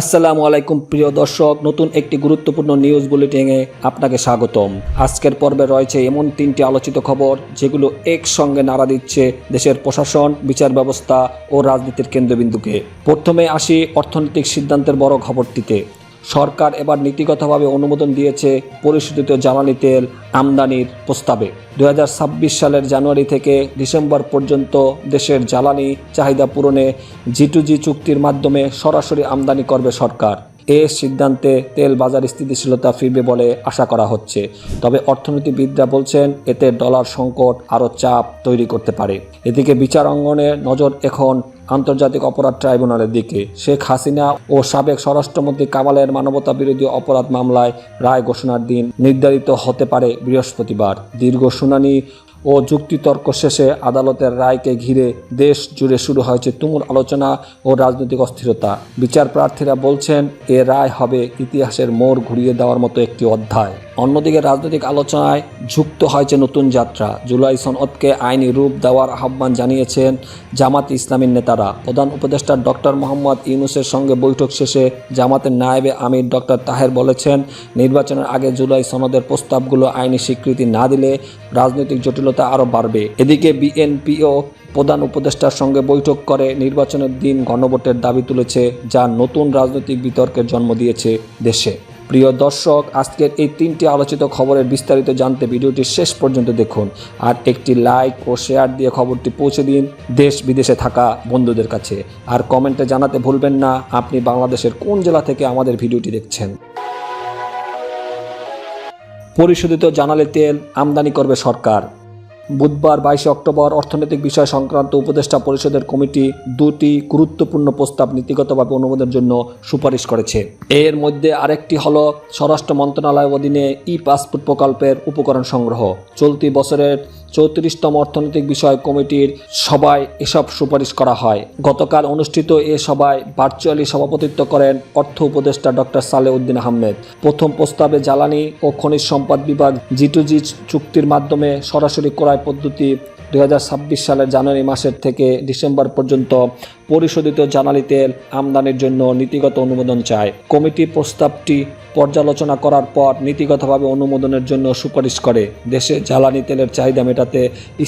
আসসালামু আলাইকুম, প্রিয় দর্শক। নতুন একটি গুরুত্বপূর্ণ নিউজ বুলেটিনে আপনাকে স্বাগতম। আজকের পর্বে রয়েছে এমন তিনটি আলোচিত খবর, যেগুলো একসঙ্গে নাড়া দিচ্ছে দেশের প্রশাসন, বিচার ব্যবস্থা ও রাজনীতির কেন্দ্রবিন্দুকে। প্রথমে আসি অর্থনৈতিক সিদ্ধান্তের বড় খবরটিতে। সরকার এবার নীতিগতভাবে অনুমোদন দিয়েছে পরিশোধিত জ্বালানি তেল আমদানির প্রস্তাবে। দু হাজার ছাব্বিশ সালের জানুয়ারি থেকে ডিসেম্বর পর্যন্ত দেশের জ্বালানি চাহিদা পূরণে জি টু জি চুক্তির মাধ্যমে সরাসরি আমদানি করবে সরকার। এ সিদ্ধান্তে তেল বাজার স্থিতিশীলতা ফিরবে বলে আশা করা হচ্ছে। তবে অর্থনীতিবিদরা বলছেন, এতে ডলার সংকট আরও চাপ তৈরি করতে পারে। এদিকে বিচার অঙ্গনে নজর এখন আন্তর্জাতিক অপরাধ ট্রাইব্যুনালের দিকে। শেখ হাসিনা ও সাবেক স্বরাষ্ট্রমন্ত্রী কামালের মানবতা বিরোধী অপরাধ মামলায় রায় ঘোষণার দিন নির্ধারিত হতে পারে বৃহস্পতিবার। দীর্ঘ শুনানি ও যুক্তিতর্ক শেষে আদালতের রায়কে ঘিরে দেশ জুড়ে শুরু হয়েছে তুমুল আলোচনা ও রাজনৈতিক অস্থিরতা। বিচার প্রার্থীরা বলছেন, এ রায় হবে ইতিহাসের মোড় ঘুরিয়ে দেওয়ার মতো একটি অধ্যায়। অন্যদিকে রাজনৈতিক আলোচনায় যুক্ত হয়েছে নতুন যাত্রা। জুলাই সনদকে আইনি রূপ দেওয়ার আহ্বান জানিয়েছেন জামাত ইসলামীর নেতারা। প্রধান উপদেষ্টা ডক্টর মোহাম্মদ ইউনুসের সঙ্গে বৈঠক শেষে জামাতের নায়েবে আমির ডক্টর তাহের বলেছেন, নির্বাচনের আগে জুলাই সনদের প্রস্তাবগুলো আইনি স্বীকৃতি না দিলে রাজনৈতিক জটিলতা আরও বাড়বে। এদিকে বিএনপিও প্রধান উপদেষ্টার সঙ্গে বৈঠক করে নির্বাচনের দিন গণভোটের দাবি তুলেছে, যা নতুন রাজনৈতিক বিতর্কের জন্ম দিয়েছে দেশে। প্রিয় দর্শক, আজকের এই তিনটি আলোচিত খবরের বিস্তারিত জানতে ভিডিওটি শেষ পর্যন্ত দেখুন আর একটি লাইক ও শেয়ার দিয়ে খবরটি পৌঁছে দিন দেশ বিদেশে থাকা বন্ধুদের কাছে। আর কমেন্টে জানাতে ভুলবেন না, আপনি বাংলাদেশের কোন জেলা থেকে আমাদের ভিডিওটি দেখছেন। পরিশোধিত জানালে তেল আমদানি করবে সরকার। বুধবার বাইশে অক্টোবর অর্থনৈতিক বিষয় সংক্রান্ত উপদেষ্টা পরিষদের কমিটি দুটি গুরুত্বপূর্ণ প্রস্তাব নীতিগতভাবে অনুমোদনের জন্য সুপারিশ করেছে। এর মধ্যে আরেকটি হল স্বরাষ্ট্র মন্ত্রণালয়ের অধীনে ই পাসপোর্ট প্রকল্পের উপকরণ সংগ্রহ। চলতি বছরের চৌত্রিশতম অর্থনৈতিক বিষয় কমিটির সভায় এসব সুপারিশ করা হয়। গতকাল অনুষ্ঠিত এ সভায় ভার্চুয়ালি সভাপতিত্ব করেন অর্থ উপদেষ্টা ডক্টর সালে উদ্দিন আহমেদ। প্রথম প্রস্তাবে জ্বালানি ও খনিজ সম্পদ বিভাগ জি টু চুক্তির মাধ্যমে সরাসরি ক্রয় পদ্ধতি দুই হাজার ছাব্বিশ সালের জানুয়ারি মাসের থেকে ডিসেম্বর পর্যন্ত পরিশোধিত জ্বালানি তেল আমদানির জন্য নীতিগত অনুমোদন চায়। কমিটি প্রস্তাবটি পর্যালোচনা করার পর নীতিগতভাবে অনুমোদনের জন্য সুপারিশ করে। দেশে জ্বালানি তেলের চাহিদা মেটাতে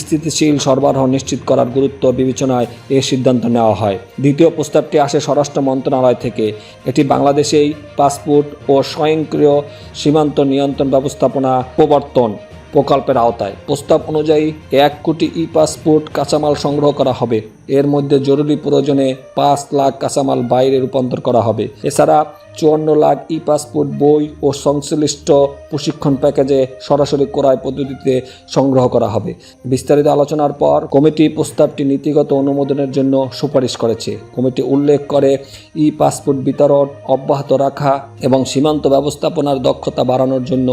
স্থিতিশীল সরবরাহ নিশ্চিত করার গুরুত্ব বিবেচনায় এ সিদ্ধান্ত নেওয়া হয়। দ্বিতীয় প্রস্তাবটি আসে স্বরাষ্ট্র মন্ত্রণালয় থেকে। এটি বাংলাদেশেই পাসপোর্ট ও স্বয়ংক্রিয় সীমান্ত নিয়ন্ত্রণ ব্যবস্থাপনা প্রবর্তন প্রকল্পের আওতায়। প্রস্তাব অনুযায়ী এক কোটি ই পাসপোর্ট কাঁচামাল সংগ্রহ করা হবে। এর মধ্যে জরুরি প্রয়োজনে পাঁচ লাখ কাঁচামাল বাইরে রূপান্তর করা হবে। এছাড়া চুয়ান্ন লাখ ই পাসপোর্ট বই ও সংশ্লিষ্ট প্রশিক্ষণ প্যাকেজে সরাসরি ক্রয় পদ্ধতিতে সংগ্রহ করা হবে। বিস্তারিত আলোচনার পর কমিটি প্রস্তাবটি নীতিগত অনুমোদনের জন্য সুপারিশ করেছে। কমিটি উল্লেখ করে ই পাসপোর্ট বিতরণ অব্যাহত রাখা এবং সীমান্ত ব্যবস্থাপনার দক্ষতা বাড়ানোর জন্য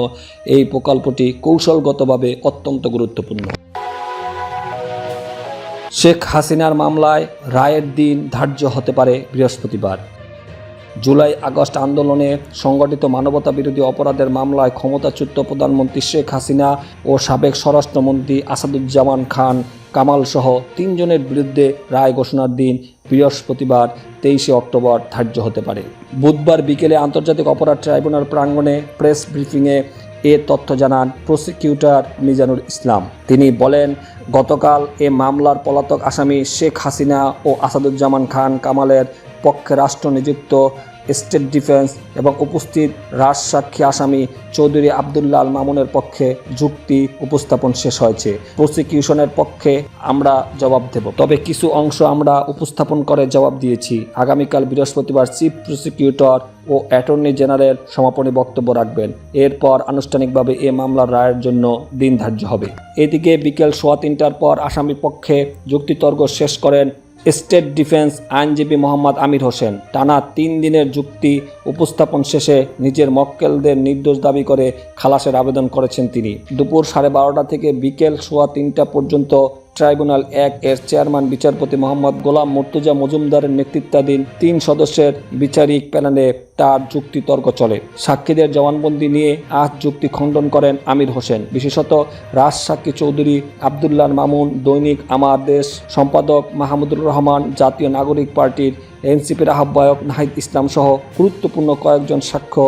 এই প্রকল্পটি কৌশলগতভাবে অত্যন্ত গুরুত্বপূর্ণ। শেখ হাসিনার মামলায় রায়ের দিন ধার্য হতে পারে বৃহস্পতিবার। জুলাই আগস্ট আন্দোলনে সংগঠিত মানবতা বিরোধী অপরাধের মামলায় ক্ষমতাচ্যুত প্রধানমন্ত্রী শেখ হাসিনা ও সাবেক স্বরাষ্ট্রমন্ত্রী আসাদুজ্জামান খান, কামাল সহ তিনজনের বিরুদ্ধে রায় ঘোষণার দিন বৃহস্পতিবার, তেইশে অক্টোবর ধার্য হতে পারে। বুধবার বিকেলে আন্তর্জাতিক অপরাধ ট্রাইব্যুনাল প্রাঙ্গণে প্রেস ব্রিফিংয়ে এ তথ্য জানান প্রসিকিউটর মিজানুল ইসলাম। তিনি বলেন, গতকাল এ মামলার পলাতক আসামি শেখ হাসিনা ও আসাদুজ্জামান খান কামালের পক্ষে রাষ্ট্র নিযুক্ত স্টেট ডিফেন্স এবং উপস্থিত রাজসাক্ষী আসামি চৌধুরী আবদুল্লাহ আল মামুনের পক্ষে যুক্তি উপস্থাপন শেষ হয়েছে। প্রসিকিউশনের পক্ষে আমরা জবাব দেব। তবে কিছু অংশ আমরা উপস্থাপন করে জবাব দিয়েছি। আগামীকাল বৃহস্পতিবার চিফ প্রসিকিউটর ও অ্যাটর্নি জেনারেল সমাপনী বক্তব্য রাখবেন। এরপর আনুষ্ঠানিকভাবে এ মামলার রায়ের জন্য দিন ধার্য হবে। এদিকে বিকেল সোয়া তিনটার পর আসামি পক্ষে যুক্তিতর্ক শেষ করেন স্টেট ডিফেন্স আইনজীবী মোহাম্মদ আমির হোসেন টানা তিন দিনের যুক্তি উপস্থাপন শেষে নিজের মক্কেলদের নির্দোষ দাবি করে খালাসের আবেদন করেছেন তিনি। দুপুর সাড়ে বারোটা থেকে বিকেল সোয়া তিনটা পর্যন্ত ট্রাইব্যুনাল এক এর চেয়ারম্যান, বিচারপতি মোহাম্মদ গোলাম মুর্তুজা মজুমদারের নেতৃত্বাধীন তিন সদস্যের বিচারিক প্যানেলে তার যুক্তিতর্ক চলে। সাক্ষীদের জবানবন্দি নিয়ে আজ যুক্তি খণ্ডন করেন আমির হোসেন। বিশেষত রাজ সাক্ষী চৌধুরী আবদুল্লাহ মামুন, দৈনিক আমার দেশ সম্পাদক মাহমুদুর রহমান, জাতীয় নাগরিক পার্টির এনসিপির আহ্বায়ক নাহিদ ইসলাম সহ গুরুত্বপূর্ণ কয়েকজন সাক্ষ্য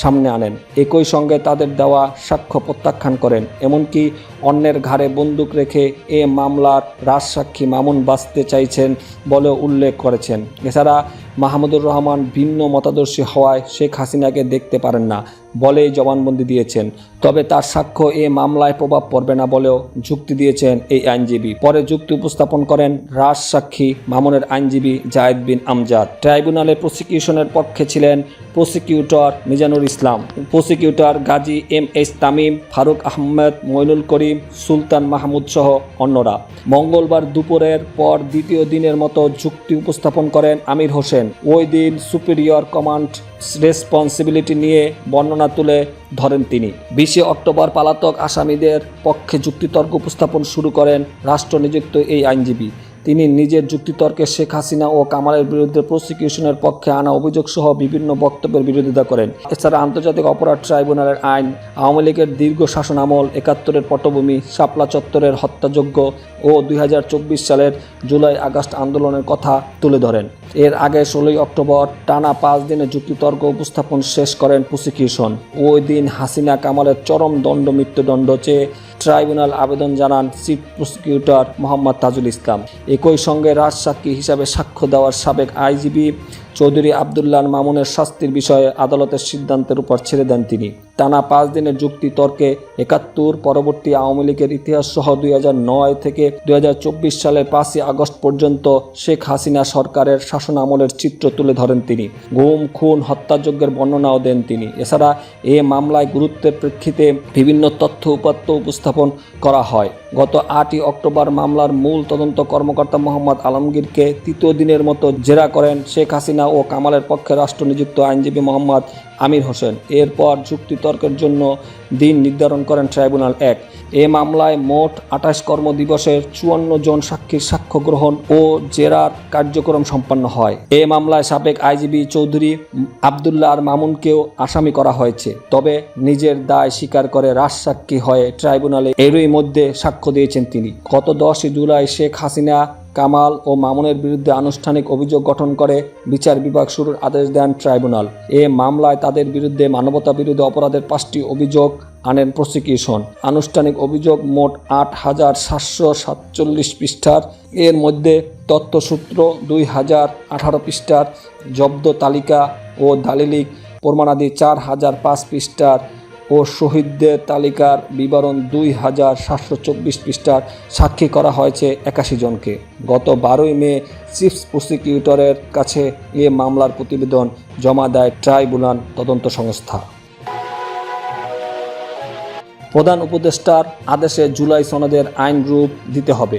সামনে আনেন। একই সঙ্গে তাদের দেওয়া সাক্ষ্য প্রত্যাখ্যান করেন। এমনকি অন্যের ঘাড়ে বন্দুক রেখে এ মামলার রাজসাক্ষী মামুন বাঁচতে চাইছেন বলে উল্লেখ করেছেন। এছাড়া মাহমুদুর রহমান ভিন্ন মতাদর্শী হওয়ায় শেখ হাসিনাকে দেখতে পারেন না। বলেই জবানবন্দি দিয়েছেন। তবে তার সাক্ষ্য এ মামলায় প্রভাব পড়বে না বলেও যুক্তি দিয়েছেন এই আইনজীবী। পরে যুক্তি উপস্থাপন করেন রাজ সাক্ষী মামুনের আইনজীবী জায়েদ বিন আমজাদ। ট্রাইব্যুনালে প্রসিকিউশনের পক্ষে ছিলেন prosecutor Mizanur Islam. Prosecutor Gazi M S Tamim, Faruk Ahmed, Mainul Karim, Sultan Mahmud সহ অন্যরা। মঙ্গলবার দুপুরের পর দ্বিতীয় দিনের মতো যুক্তি উপস্থাপন করেন আমির হোসেন। ওই দিন সুপিরিয়র কমান্ড রেসপন্সিবিলিটি নিয়ে বর্ণনা তুলে ধরেন তিনি। বিশে অক্টোবর পালাতক আসামিদের পক্ষে যুক্তিতর্ক উপস্থাপন শুরু করেন রাষ্ট্রনিযুক্ত এই আইনজীবী। তিনি নিজের যুক্তিতর্কে শেখ হাসিনা ও কামালের বিরুদ্ধে প্রসিকিউশনের পক্ষে আনা অভিযোগ সহ বিভিন্ন বক্তব্যের বিরোধিতা করেন। এছাড়া আন্তর্জাতিক অপরাধ ট্রাইব্যুনালের আইন, আওয়ামী লীগের দীর্ঘ শাসন আমল, একাত্তরের পটভূমি, শাপলা চত্বরের হত্যাযোগ্য ও দুই হাজার চব্বিশ সালের জুলাই আগস্ট আন্দোলনের কথা তুলে ধরেন। এর আগে ষোলোই অক্টোবর টানা পাঁচ দিনে যুক্তিতর্ক উপস্থাপন শেষ করেন প্রসিকিউশন। ওই দিন হাসিনা কামালের চরম দণ্ড, মৃত্যুদণ্ড চেয়ে ট্রাইব্যুনাল আবেদন জানান চিফ প্রসিকিউটর মোহাম্মদ তাজুল ইসলাম। একই সঙ্গে রাজসাক্ষী হিসাবে সাক্ষ্য দেওয়ার সাবেক আইজিবি চৌধুরী আবদুল্লাহ মামুনের শাস্তির বিষয়ে আদালতের সিদ্ধান্তের উপর ছেড়ে দেন তিনি। টানা পাঁচ দিনের যুক্তি তর্কে একাত্তর, পরবর্তী আওয়ামী লীগের ইতিহাস সহ দুই নয় থেকে দুই হাজার চব্বিশ সালের পাঁচই আগস্ট পর্যন্ত শেখ হাসিনা সরকারের শাসন আমলের চিত্র তুলে ধরেন তিনি। গুম, খুন, হত্যাযজ্ঞের বর্ণনাও দেন তিনি। এছাড়া এ মামলায় গুরুত্বের প্রেক্ষিতে বিভিন্ন তথ্য উপাত্ত উপস্থাপন করা হয়। গত আটই অক্টোবর মামলার মূল তদন্ত কর্মকর্তা মোহাম্মদ আলমগীরকে তৃতীয় দিনের মতো জেরা করেন শেখ হাসিনা ও কামালের পক্ষে রাষ্ট্রনিযুক্ত আইনজীবী মোহাম্মদ আমির হোসেন। এরপর যুক্তিতর্কের জন্য দিন নির্ধারণ করেন ট্রাইব্যুনাল এক। এ মামলায় মোট আঠাশ কর্মদিবসের চুয়ান্ন জন সাক্ষীর সাক্ষ্য গ্রহণ ও জেরার কার্যক্রম সম্পন্ন হয়। এ মামলায় সাবেক আইজিবি চৌধুরী আবদুল্লাহ আর মামুনকেও আসামি করা হয়েছে। তবে নিজের দায় স্বীকার করে রাজসাক্ষী হয়ে ট্রাইব্যুনালে এরই মধ্যে সাক্ষ্য দিয়েছেন তিনি। গত দশই জুলাই শেখ হাসিনা কামাল ও মামুনের বিরুদ্ধে আনুষ্ঠানিক অভিযোগ গঠন করে বিচার বিভাগ শুরুর আদেশ দেন ট্রাইব্যুনাল। এ মামলায় তাদের বিরুদ্ধে মানবতা বিরোধী অপরাধের পাঁচটি অভিযোগ আনেন প্রসিকিউশন। আনুষ্ঠানিক অভিযোগ মোট আট হাজার সাতশো সাতচল্লিশ পৃষ্ঠার। এর মধ্যে তথ্যসূত্র দুই হাজার আঠারো পৃষ্ঠার, জব্দ তালিকা ও দালিলিক প্রমাণাদি চার হাজার পাঁচ পৃষ্ঠার। ও শহীদদের তালিকার বিবরণ দুই হাজার সাতশো চব্বিশ পৃষ্ঠার সাক্ষী করা হয়েছে একাশি জনকে। গত বারোই মে চিফ প্রসিকিউটরের কাছে এ মামলার প্রতিবেদন জমা দেয় ট্রাইব্যুনাল তদন্ত সংস্থা। প্রধান উপদেষ্টার আদেশে জুলাই সনদের আইন রূপ দিতে হবে।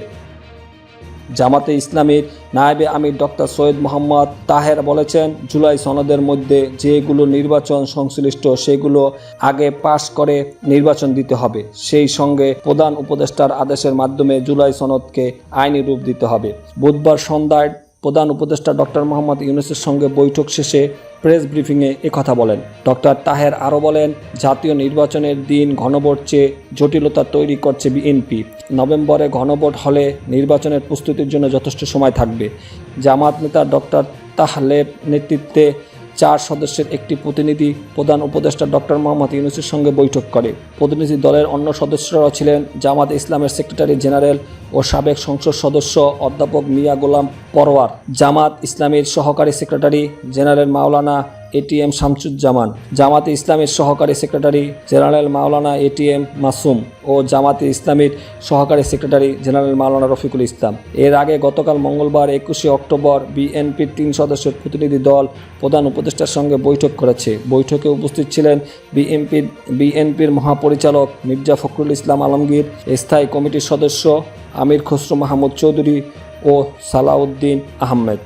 জামাতে ইসলামীর নায়েবে আমির ডক্টর সৈয়দ মোহাম্মদ তাহের বলেছেন, জুলাই সনদের মধ্যে যেগুলো নির্বাচন সংশ্লিষ্ট সেগুলো আগে পাশ করে নির্বাচন দিতে হবে। সেই সঙ্গে প্রধান উপদেষ্টার আদেশের মাধ্যমে জুলাই সনদকে আইনি রূপ দিতে হবে। বুধবার সন্ধ্যায় প্রধান উপদেষ্টা ডক্টর মোহাম্মদ ইউনুসের সঙ্গে বৈঠক শেষে প্রেস ব্রিফিংয়ে একথা বলেন। ডক্টর তাহের আরও বলেন, জাতীয় নির্বাচনের দিন ঘনভোট চেয়ে জটিলতা তৈরি করছে বিএনপি। নভেম্বরে ঘনভোট হলে নির্বাচনের প্রস্তুতির জন্য যথেষ্ট সময় থাকবে। জামাত নেতা ডক্টর তাহলেব নেতৃত্বে চার সদস্যের একটি প্রতিনিধি প্রধান উপদেষ্টা ডক্টর মোহাম্মদ ইউনুসের সঙ্গে বৈঠক করে। প্রতিনিধি দলের অন্য সদস্যরাও ছিলেন জামাত ইসলামের সেক্রেটারি জেনারেল ও সাবেক সংসদ সদস্য অধ্যাপক মিয়া গোলাম পরওয়ার। জামাত ইসলামের সহকারী সেক্রেটারি জেনারেল মাওলানা এটিএম শামসুজ্জামান, জামাতে ইসলামের সহকারী সেক্রেটারি জেনারেল মাওলানা এটিএম মাসুম ও জামাতে ইসলামীর সহকারী সেক্রেটারি জেনারেল মাওলানা রফিকুল ইসলাম। এর আগে গতকাল মঙ্গলবার একুশে অক্টোবর বিএনপির তিন সদস্যের প্রতিনিধি দল প্রধান উপদেষ্টার সঙ্গে বৈঠক করেছে। বৈঠকে উপস্থিত ছিলেন বিএনপির বিএনপির মহাপরিচালক মির্জা ফখরুল ইসলাম আলমগীর, স্থায়ী কমিটির সদস্য আমির খসরু মাহমুদ চৌধুরী ও সালাউদ্দিন আহমেদ।